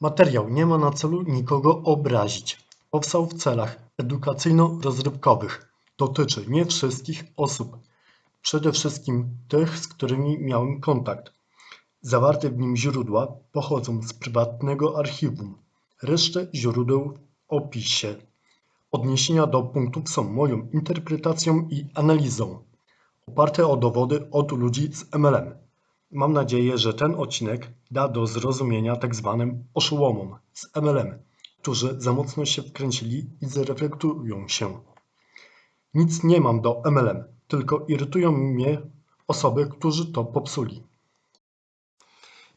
Materiał nie ma na celu nikogo obrazić. Powstał w celach edukacyjno-rozrywkowych. Dotyczy nie wszystkich osób, przede wszystkim tych, z którymi miałem kontakt. Zawarte w nim źródła pochodzą z prywatnego archiwum. Resztę źródeł w opisie. Odniesienia do punktów są moją interpretacją i analizą, oparte o dowody od ludzi z MLM. Mam nadzieję, że ten odcinek da do zrozumienia tak zwanym oszołomom z MLM, którzy za mocno się wkręcili i zreflektują się. Nic nie mam do MLM, tylko irytują mnie osoby, którzy to popsuli.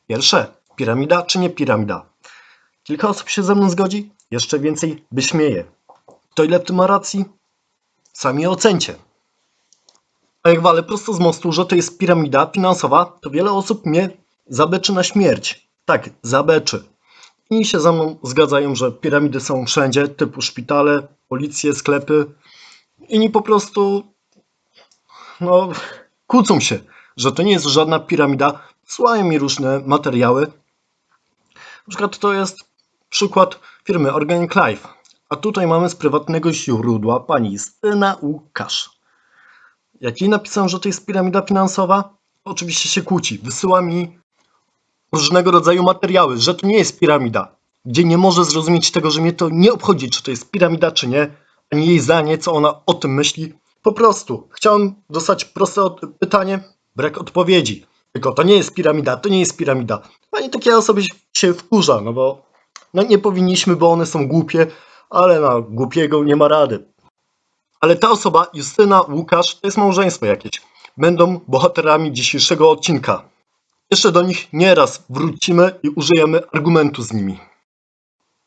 Pierwsze, piramida czy nie piramida? Kilka osób się ze mną zgodzi, jeszcze więcej wyśmieje. To ile w tym ma racji? Sami ocencie. A jak walę prosto z mostu, że to jest piramida finansowa, to wiele osób mnie zabeczy na śmierć. Tak, zabeczy. Inni się ze mną zgadzają, że piramidy są wszędzie, typu szpitale, policje, sklepy. Inni po prostu, no, kłócą się, że to nie jest żadna piramida. Słuchają mi różne materiały. Na przykład to jest przykład firmy Organic Life. A tutaj mamy z prywatnego źródła pani Justyna Łukasz. Jak jej napisałem, że to jest piramida finansowa, oczywiście się kłóci. Wysyła mi różnego rodzaju materiały, że to nie jest piramida, gdzie nie może zrozumieć tego, że mnie to nie obchodzi, czy to jest piramida, czy nie, ani jej zdanie, co ona o tym myśli. Po prostu chciałem dostać proste pytanie, brak odpowiedzi. Tylko to nie jest piramida, to nie jest piramida. Pani takie osoby się wkurza, no bo no nie powinniśmy, bo one są głupie, ale na głupiego nie ma rady. Ale ta osoba, Justyna, Łukasz, to jest małżeństwo jakieś. Będą bohaterami dzisiejszego odcinka. Jeszcze do nich nieraz wrócimy i użyjemy argumentu z nimi.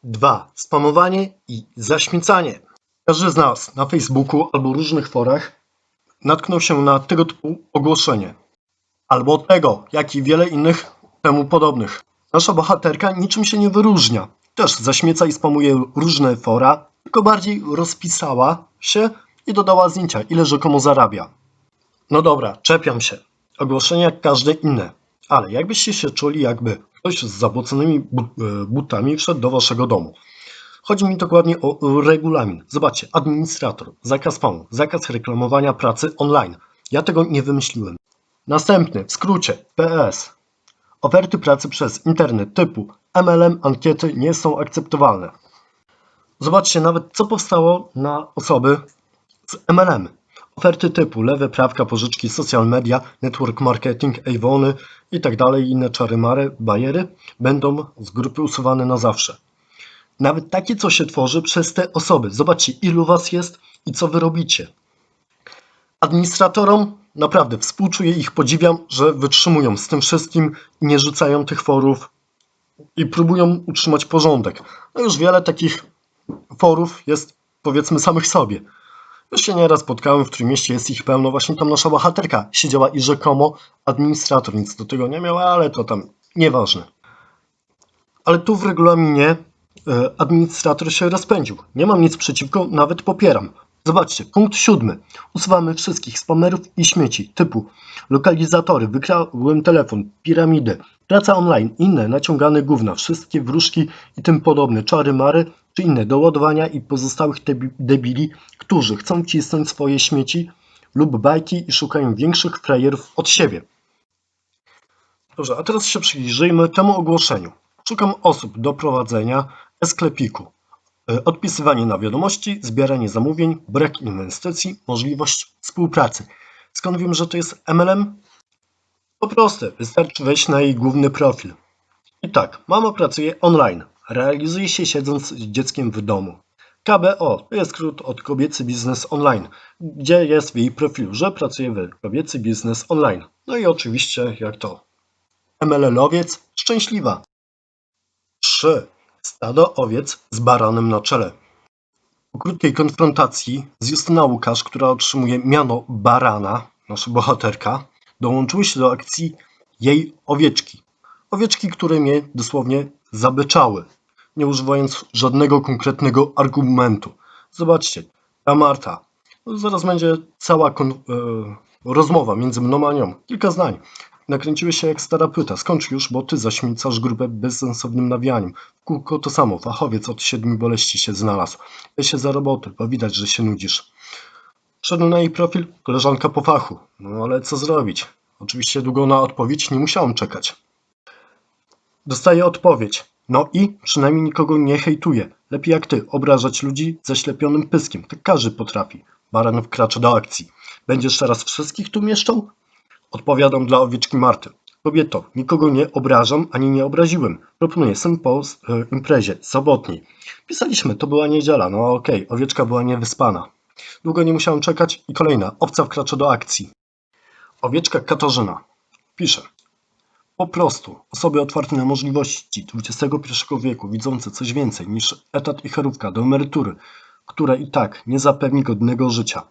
2. Spamowanie i zaśmiecanie. Każdy z nas na Facebooku albo różnych forach natknął się na tego typu ogłoszenie. Albo tego, jak i wiele innych temu podobnych. Nasza bohaterka niczym się nie wyróżnia. Też zaśmieca i spamuje różne fora, tylko bardziej rozpisała się i dodała zdjęcia, ile rzekomo zarabia. No dobra, czepiam się. Ogłoszenie jak każde inne. Ale jakbyście się czuli, jakby ktoś z zabłoconymi e, butami wszedł do waszego domu. Chodzi mi dokładnie o regulamin. Zobaczcie, administrator, zakaz spamu, zakaz reklamowania pracy online. Ja tego nie wymyśliłem. Następny, w skrócie, PS. Oferty pracy przez internet typu MLM, ankiety nie są akceptowalne. Zobaczcie nawet, co powstało na osoby z MLM. Oferty typu lewe prawka, pożyczki, social media, network marketing, Avony i tak inne czary mary, bajery będą z grupy usuwane na zawsze. Nawet takie, co się tworzy przez te osoby. Zobaczcie, ilu was jest i co wy robicie. Administratorom naprawdę współczuję ich, podziwiam, że wytrzymują z tym wszystkim i nie rzucają tych forów i próbują utrzymać porządek. No już wiele takich forów jest powiedzmy samych sobie. Już się nieraz spotkałem, w którym mieście jest ich pełno. Właśnie tam nasza bohaterka siedziała i rzekomo administrator nic do tego nie miał, ale to tam nieważne. Ale tu w regulaminie e, administrator się rozpędził. Nie mam nic przeciwko, nawet popieram. Zobaczcie, punkt siódmy. Usuwamy wszystkich spamerów i śmieci typu lokalizatory, wykradłem telefon, piramidy, praca online, inne naciągane gówna, wszystkie wróżki i tym podobne, czary mary czy inne doładowania i pozostałych debi- debili, którzy chcą wcisnąć swoje śmieci lub bajki i szukają większych frajerów od siebie. Dobrze, a teraz się przyjrzyjmy temu ogłoszeniu. Szukam osób do prowadzenia e-sklepiku. E, Odpisywanie na wiadomości, zbieranie zamówień, brak inwestycji, możliwość współpracy. Skąd wiem, że to jest MLM? Po proste, wystarczy wejść na jej główny profil. I tak, mama pracuje online, realizuje się siedząc z dzieckiem w domu. KBO to jest skrót od kobiecy biznes online, gdzie jest w jej profilu, że pracuje w kobiecy biznes online. No i oczywiście, jak to MLL-owiec, szczęśliwa. 3. Stado owiec z baranem na czele. Po krótkiej konfrontacji z Justyna Łukasz, która otrzymuje miano barana, nasza bohaterka, dołączyły się do akcji jej owieczki. Owieczki, które mnie dosłownie zabyczały, nie używając żadnego konkretnego argumentu. Zobaczcie, ta Marta. No zaraz będzie cała kon- e, rozmowa między mną a nią. Kilka zdań. Nakręciłeś się jak stara płyta. Skończ już, bo ty zaśmiecasz grupę bezsensownym nawijaniem. W kółko to samo. Fachowiec od siedmiu boleści się znalazł. Weź się za robotę, bo widać, że się nudzisz. Wszedł na jej profil, koleżanka po fachu. No ale co zrobić? Oczywiście długo na odpowiedź nie musiałem czekać. Dostaję odpowiedź. No i przynajmniej nikogo nie hejtuje. Lepiej jak ty, obrażać ludzi zaślepionym pyskiem. Tak każdy potrafi. Baran wkracza do akcji. Będziesz teraz wszystkich tu mieszczał? Odpowiadam dla owieczki Marty. Kobieto, nikogo nie obrażam ani nie obraziłem. Proponuję sen po e, imprezie sobotniej. Pisaliśmy, to była niedziela. No okej, owieczka była niewyspana. Długo nie musiałem czekać i kolejna. Owca wkracza do akcji. Owieczka Katarzyna. Pisze. Po prostu osoby otwarte na możliwości XXI wieku, widzące coś więcej niż etat i charówka do emerytury, która i tak nie zapewni godnego życia.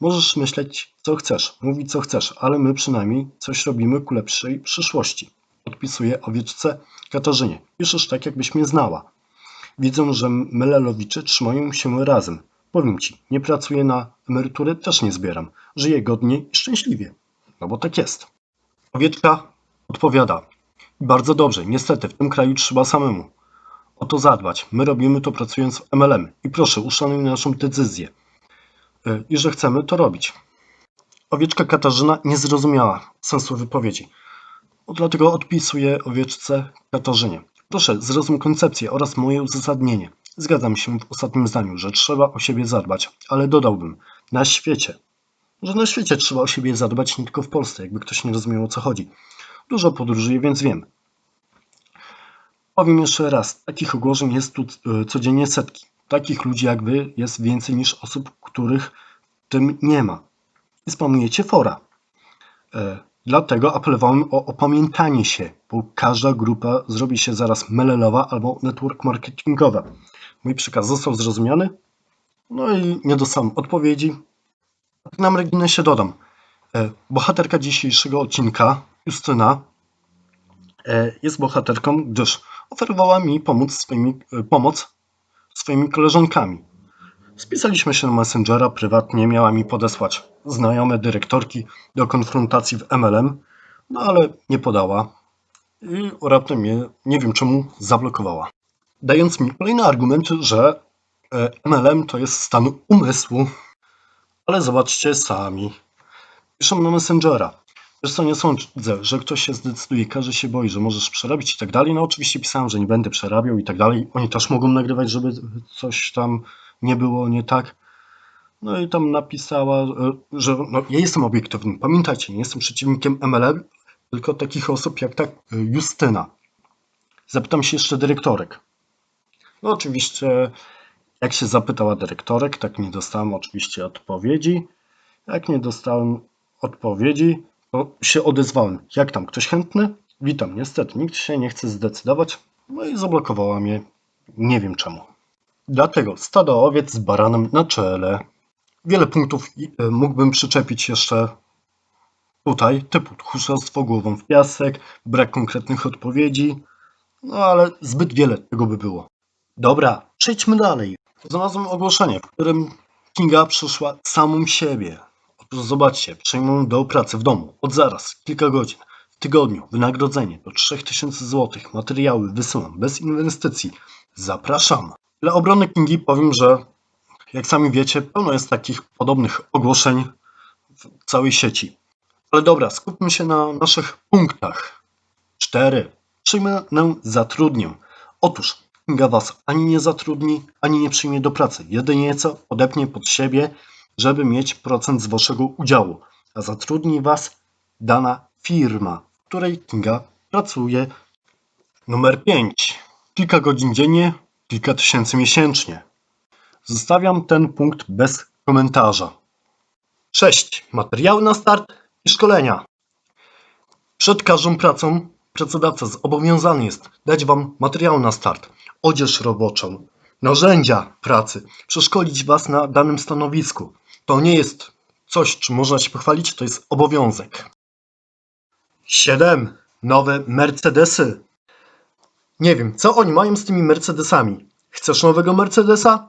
Możesz myśleć, co chcesz, mówić, co chcesz, ale my przynajmniej coś robimy ku lepszej przyszłości. Odpisuję owieczce Katarzynie. Piszesz tak, jakbyś mnie znała. Widzą, że Melelowicze trzymają się razem. Powiem ci, nie pracuję na emeryturę, też nie zbieram. Żyję godnie i szczęśliwie. No bo tak jest. Owieczka odpowiada. Bardzo dobrze, niestety w tym kraju trzeba samemu o to zadbać. My robimy to pracując w MLM i proszę uszanuj naszą decyzję y, i że chcemy to robić. Owieczka Katarzyna nie zrozumiała sensu wypowiedzi. Dlatego odpisuję owieczce Katarzynie. Proszę, zrozum koncepcję oraz moje uzasadnienie. Zgadzam się w ostatnim zdaniu, że trzeba o siebie zadbać, ale dodałbym na świecie. Że na świecie trzeba o siebie zadbać, nie tylko w Polsce, jakby ktoś nie rozumiał o co chodzi. Dużo podróżuję, więc wiem. Powiem jeszcze raz, takich ogłoszeń jest tu e, codziennie setki. Takich ludzi jak wy jest więcej niż osób, których w tym nie ma. I fora. E, dlatego apelowałem o opamiętanie się, bo każda grupa zrobi się zaraz melelowa albo network marketingowa. Mój przekaz został zrozumiany? No i nie dostałem odpowiedzi. Tak na marginesie dodam. E, bohaterka dzisiejszego odcinka, Justyna, e, jest bohaterką, gdyż oferowała mi pomóc swoimi, e, pomoc swoimi koleżankami. Spisaliśmy się na Messengera prywatnie, miała mi podesłać znajome dyrektorki do konfrontacji w MLM, no ale nie podała i raptem mnie, nie wiem czemu, zablokowała. Dając mi kolejny argument, że e, MLM to jest stan umysłu, ale zobaczcie sami. Piszę na Messengera. Wiesz co, nie sądzę, że ktoś się zdecyduje, każdy się boi, że możesz przerabiać i tak dalej. No oczywiście pisałem, że nie będę przerabiał i tak dalej. Oni też mogą nagrywać, żeby coś tam nie było nie tak. No i tam napisała, że no, ja jestem obiektywny. Pamiętajcie, nie jestem przeciwnikiem MLM, tylko takich osób jak ta Justyna. Zapytam się jeszcze dyrektorek. No oczywiście, jak się zapytała dyrektorek, tak nie dostałem oczywiście odpowiedzi. Jak nie dostałem odpowiedzi, się odezwałem. Jak tam, ktoś chętny? Witam, niestety nikt się nie chce zdecydować. No i zablokowała mnie. Nie wiem czemu. Dlatego stado owiec z baranem na czele. Wiele punktów e, mógłbym przyczepić jeszcze tutaj, typu tchórzostwo głową w piasek, brak konkretnych odpowiedzi, no ale zbyt wiele tego by było. Dobra, przejdźmy dalej. Znalazłem ogłoszenie, w którym Kinga przyszła samą siebie. Zobaczcie, przejmuję do pracy w domu od zaraz, kilka godzin. W tygodniu wynagrodzenie do 3000 zł. Materiały wysyłam bez inwestycji. Zapraszam. Dla obrony Kingi powiem, że jak sami wiecie, pełno jest takich podobnych ogłoszeń w całej sieci. Ale dobra, skupmy się na naszych punktach. 4. Przyjmę zatrudnię. Otóż Kinga was ani nie zatrudni, ani nie przyjmie do pracy. Jedynie co podepnie pod siebie, żeby mieć procent z waszego udziału. A zatrudni was dana firma, w której Kinga pracuje. Numer 5. Kilka godzin dziennie, kilka tysięcy miesięcznie. Zostawiam ten punkt bez komentarza. 6. Materiały na start i szkolenia. Przed każdą pracą pracodawca zobowiązany jest dać Wam materiał na start, odzież roboczą, narzędzia pracy, przeszkolić Was na danym stanowisku. To nie jest coś, czym można się pochwalić, to jest obowiązek. 7. Nowe Mercedesy. Nie wiem, co oni mają z tymi Mercedesami. Chcesz nowego Mercedesa?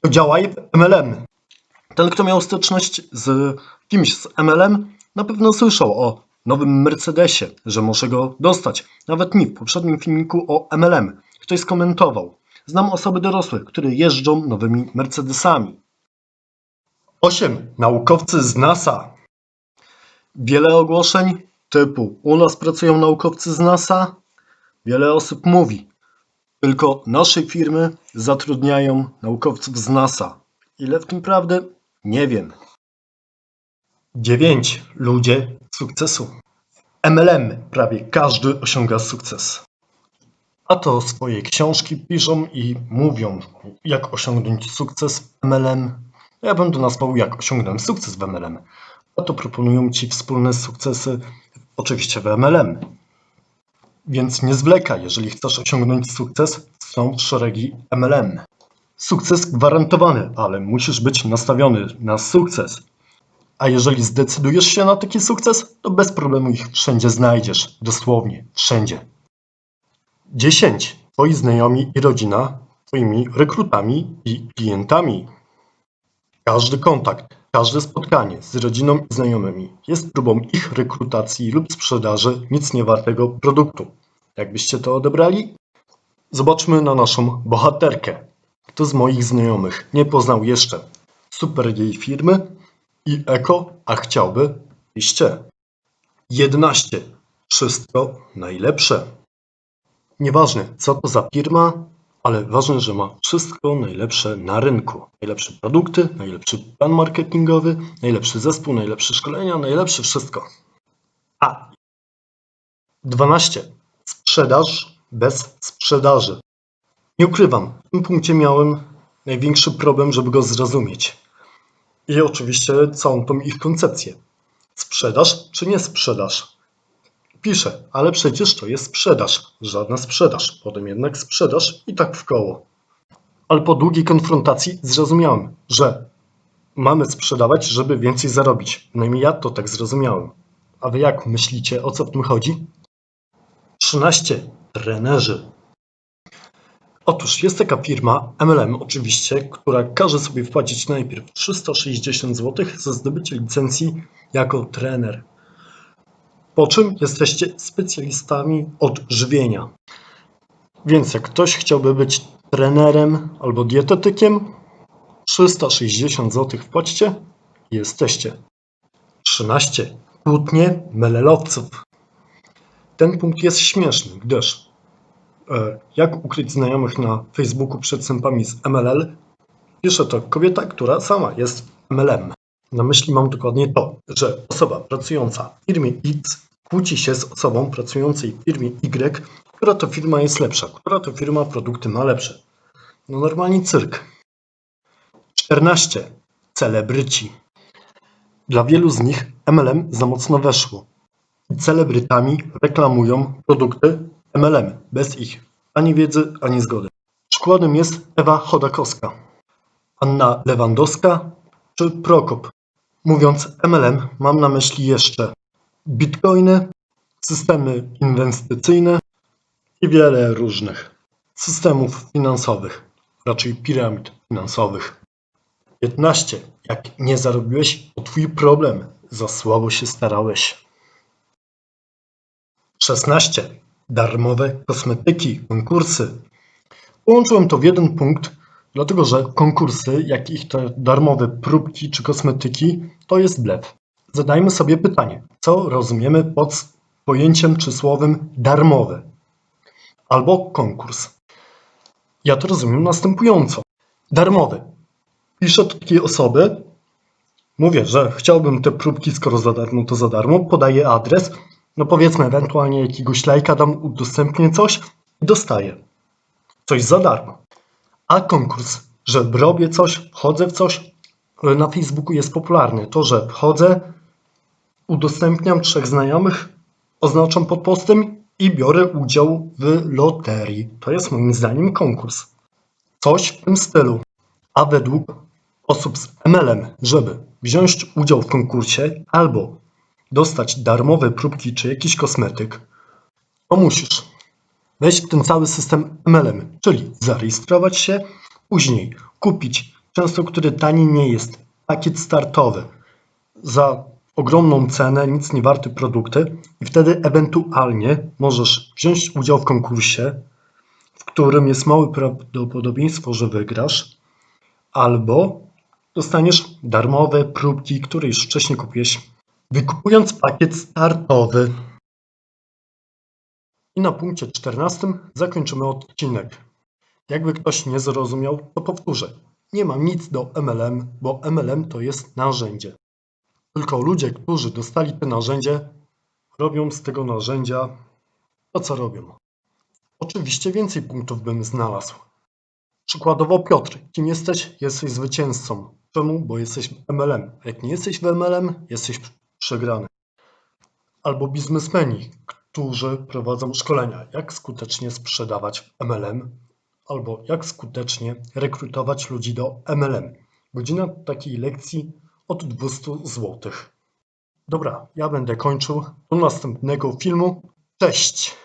To działaj MLM. Ten, kto miał styczność z kimś z MLM, na pewno słyszał o nowym Mercedesie, że muszę go dostać. Nawet mi w poprzednim filmiku o MLM ktoś skomentował. Znam osoby dorosłe, które jeżdżą nowymi Mercedesami. 8. Naukowcy z NASA. Wiele ogłoszeń typu u nas pracują naukowcy z NASA. Wiele osób mówi, tylko nasze firmy zatrudniają naukowców z NASA. Ile w tym prawdy? Nie wiem. 9. Ludzie sukcesu. MLM prawie każdy osiąga sukces. A to swoje książki piszą i mówią, jak osiągnąć sukces w MLM. Ja to nazwał, jak osiągnąłem sukces w MLM. A to proponują Ci wspólne sukcesy, oczywiście w MLM. Więc nie zwlekaj, jeżeli chcesz osiągnąć sukces, są szeregi MLM. Sukces gwarantowany, ale musisz być nastawiony na sukces. A jeżeli zdecydujesz się na taki sukces, to bez problemu ich wszędzie znajdziesz. Dosłownie, wszędzie. 10. Twoi znajomi i rodzina Twoimi rekrutami i klientami. Każdy kontakt, każde spotkanie z rodziną i znajomymi jest próbą ich rekrutacji lub sprzedaży nic niewartego produktu. Jakbyście to odebrali? Zobaczmy na naszą bohaterkę. Kto z moich znajomych nie poznał jeszcze super jej firmy i eko, a chciałby iście. 11. Wszystko najlepsze. Nieważne co to za firma, ale ważne, że ma wszystko najlepsze na rynku. Najlepsze produkty, najlepszy plan marketingowy, najlepszy zespół, najlepsze szkolenia, najlepsze wszystko. A. 12. Sprzedaż bez sprzedaży. Nie ukrywam, w tym punkcie miałem największy problem, żeby go zrozumieć. I oczywiście całą tą ich koncepcję. Sprzedaż czy nie sprzedaż? Piszę, ale przecież to jest sprzedaż, żadna sprzedaż, potem jednak sprzedaż i tak w koło. Ale po długiej konfrontacji zrozumiałem, że mamy sprzedawać, żeby więcej zarobić. Przynajmniej ja to tak zrozumiałem. A wy jak myślicie, o co w tym chodzi? 13. Trenerzy. Otóż jest taka firma MLM oczywiście, która każe sobie wpłacić najpierw 360 zł za zdobycie licencji jako trener. Po czym jesteście specjalistami od żywienia. Więc jak ktoś chciałby być trenerem albo dietetykiem, 360 zł wpłaćcie i jesteście. 13. Kłótnie melelowców. Ten punkt jest śmieszny, gdyż e, jak ukryć znajomych na Facebooku przed sępami z MLL, pisze to kobieta, która sama jest MLM. Na myśli mam dokładnie to, że osoba pracująca w firmie X kłóci się z osobą pracującej w firmie Y, która to firma jest lepsza, która to firma produkty ma lepsze. No normalnie cyrk. 14. Celebryci. Dla wielu z nich MLM za mocno weszło. I celebrytami reklamują produkty MLM bez ich ani wiedzy, ani zgody. Przykładem jest Ewa Chodakowska, Anna Lewandowska czy Prokop. Mówiąc MLM, mam na myśli jeszcze bitcoiny, systemy inwestycyjne i wiele różnych systemów finansowych, raczej piramid finansowych. 15. Jak nie zarobiłeś, to twój problem. Za słabo się starałeś. 16. Darmowe kosmetyki, konkursy. Połączyłem to w jeden punkt, dlatego że konkursy, jak ich te darmowe próbki czy kosmetyki, to jest blef. Zadajmy sobie pytanie, co rozumiemy pod pojęciem czy słowem darmowe albo konkurs. Ja to rozumiem następująco. Darmowy. Piszę do takiej osoby, mówię, że chciałbym te próbki, skoro za darmo, to za darmo, podaję adres, no powiedzmy ewentualnie jakiegoś lajka dam, udostępnię coś i dostaję coś za darmo. A konkurs, że robię coś, wchodzę w coś, na Facebooku jest popularny. To, że wchodzę, udostępniam trzech znajomych, oznaczam pod postem i biorę udział w loterii. To jest moim zdaniem konkurs. Coś w tym stylu. A według osób z MLM, żeby wziąć udział w konkursie albo dostać darmowe próbki czy jakiś kosmetyk, to musisz wejść w ten cały system MLM, czyli zarejestrować się, później kupić, często który tani nie jest, pakiet startowy za ogromną cenę, nic nie warte produkty i wtedy ewentualnie możesz wziąć udział w konkursie, w którym jest małe prawdopodobieństwo, że wygrasz, albo dostaniesz darmowe próbki, które już wcześniej kupiłeś, wykupując pakiet startowy. I na punkcie 14 zakończymy odcinek. Jakby ktoś nie zrozumiał, to powtórzę. Nie mam nic do MLM, bo MLM to jest narzędzie. Tylko ludzie, którzy dostali to narzędzie, robią z tego narzędzia to, co robią. Oczywiście więcej punktów bym znalazł. Przykładowo Piotr, kim jesteś? Jesteś zwycięzcą. Czemu? Bo jesteś MLM. Jak nie jesteś w MLM, jesteś przegrany. Albo biznesmeni, którzy prowadzą szkolenia, jak skutecznie sprzedawać MLM, albo jak skutecznie rekrutować ludzi do MLM. Godzina takiej lekcji od 200 zł. Dobra, ja będę kończył. Do następnego filmu. Cześć!